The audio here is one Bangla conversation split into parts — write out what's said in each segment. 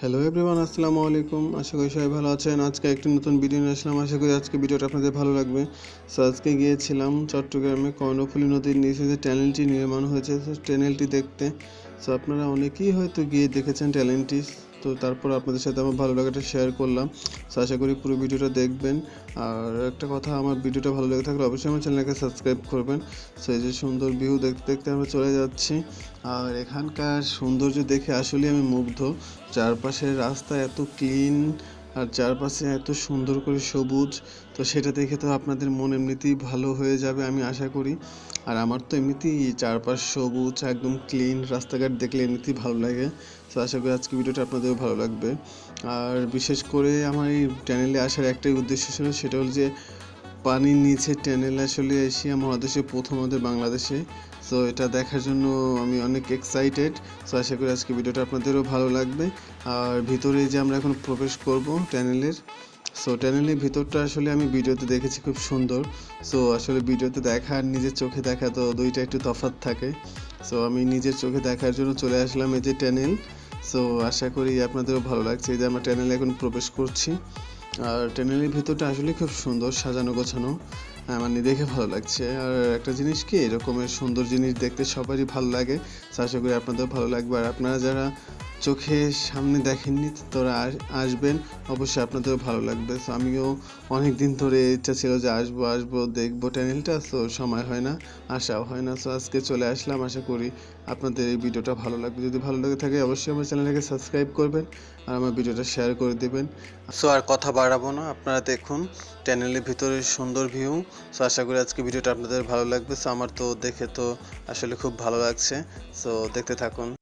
হ্যালো এভরিওয়ান আসসালামু আলাইকুম আশা করি সবাই ভালো আছেন। আজকে একটি নতুন ভিডিও নিয়ে আসলাম। আশা করি আজকে ভিডিওটা আপনাদের ভালো লাগবে। সো আজকে গিয়েছিলাম চট্টগ্রামে কর্ণফুলী নদীর নিচে যে ট্যানেলটি নির্মাণ হয়েছে। সো ট্যানেলটি দেখতে সো আপনারা অনেকেই হয়তো গিয়ে দেখেছেন ট্যানেলটি তো তারপর আপনাদের সাথে আমার ভালো লাগাটা শেয়ার করলাম। তো আশা করি পুরো ভিডিওটা দেখবেন। আর একটা কথা, আমার ভিডিওটা ভালো লেগে থাকলে অবশ্যই আমার চ্যানেলকে সাবস্ক্রাইব করবেন। সো এই যে সুন্দর ভিউ দেখতে দেখতে আমরা চলে যাচ্ছি। আর এখানকার সৌন্দর্য দেখে আসলেই আমি মুগ্ধ। চারপাশের রাস্তা এত ক্লিন আর চারপাশে এত সুন্দর করে সবুজ, তো সেটা দেখে তো আপনাদের মন এমনিতেই ভালো হয়ে যাবে আমি আশা করি। আর আমার তো এমনিতেই চারপাশ সবুজ, একদম ক্লিন রাস্তাঘাট দেখলে এমনিতেই ভালো লাগে। তো আশা করি আজকে ভিডিওটা আপনাদেরও ভালো লাগবে। আর বিশেষ করে আমার এই চ্যানেলে আসার একটাই উদ্দেশ্য ছিল, সেটা হল যে পানির নিচে ট্যানেল আসলে এশিয়া মহাদেশে প্রথম আমাদের বাংলাদেশে। সো এটা দেখার জন্য আমি অনেক এক্সাইটেড সো আশা করি আজকে ভিডিওটা আপনাদেরও ভালো লাগবে। আর ভিতরে যে আমরা এখন প্রবেশ করব ট্যানেলের সো ট্যানেলের ভিতরটা আসলে আমি ভিডিওতে দেখেছি খুব সুন্দর। সো আসলে ভিডিওতে দেখা আর নিজের চোখে দেখা তো দুইটা একটু তফাৎ থাকে। সো আমি নিজের চোখে দেখার জন্য চলে আসলাম এই যে ট্যানেল। সো আশা করি আপনাদেরও ভালো লাগছে। এই যে আমরা ট্যানেলে এখন প্রবেশ করছি। আর টেনেলের ভিতরটা আসলে খুব সুন্দর সাজানো গোছানো। মানে দেখে ভালো লাগছে। আর একটা জিনিস কি, এরকমের সুন্দর জিনিস দেখতে সবারই ভালো লাগে। আশা করি আপনাদের ভালো লাগবে। আর আপনারা যারা চোখে সামনে দেখেননি তোরা আসবেন। অবশ্যই আপনাদেরও ভালো লাগবে। তো আমিও অনেক দিন ধরে ইচ্ছা ছিল যে আসব আসব, দেখব চ্যানেলটা তো সময় হয় না, আসাও হয় না। তো আজকে চলে আসলাম। আশা করি আপনাদের এই ভিডিওটা ভালো লাগবে। যদি ভালো লাগে থাকে, অবশ্যই আমার চ্যানেলটাকে সাবস্ক্রাইব করবেন আর আমার ভিডিওটা শেয়ার করে দেবেন। সো আর কথা বাড়াবো না। আপনারা দেখুন চ্যানেলের ভিতরে সুন্দর ভিউ সো আশা করি আজকে ভিডিওটা আপনাদের ভালো লাগবে। সো আমার তো দেখে তো আসলে খুব ভালো লাগছে। সো দেখতে থাকুন।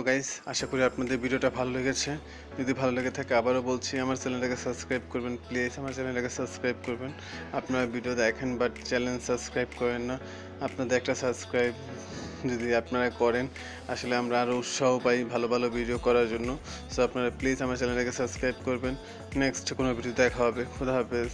সো গাইস আশা করি আপনাদের ভিডিওটা ভালো লেগেছে। যদি ভালো লেগে থাকে, আবারও বলছি, আমার চ্যানেলটাকে সাবস্ক্রাইব করবেন প্লিজ আমার চ্যানেলটাকে সাবস্ক্রাইব করবেন। আপনারা ভিডিও দেখেন বাট চ্যানেল সাবস্ক্রাইব করেন না। আপনাদের একটা সাবস্ক্রাইব যদি আপনারা করেন, আসলে আমরা আরও উৎসাহ পাই ভালো ভালো ভিডিও করার জন্য। সো আপনারা প্লিজ আমার চ্যানেলটাকে সাবস্ক্রাইব করবেন। নেক্সট কোনো ভিডিও দেখা হবে। খুদা হাফেজ।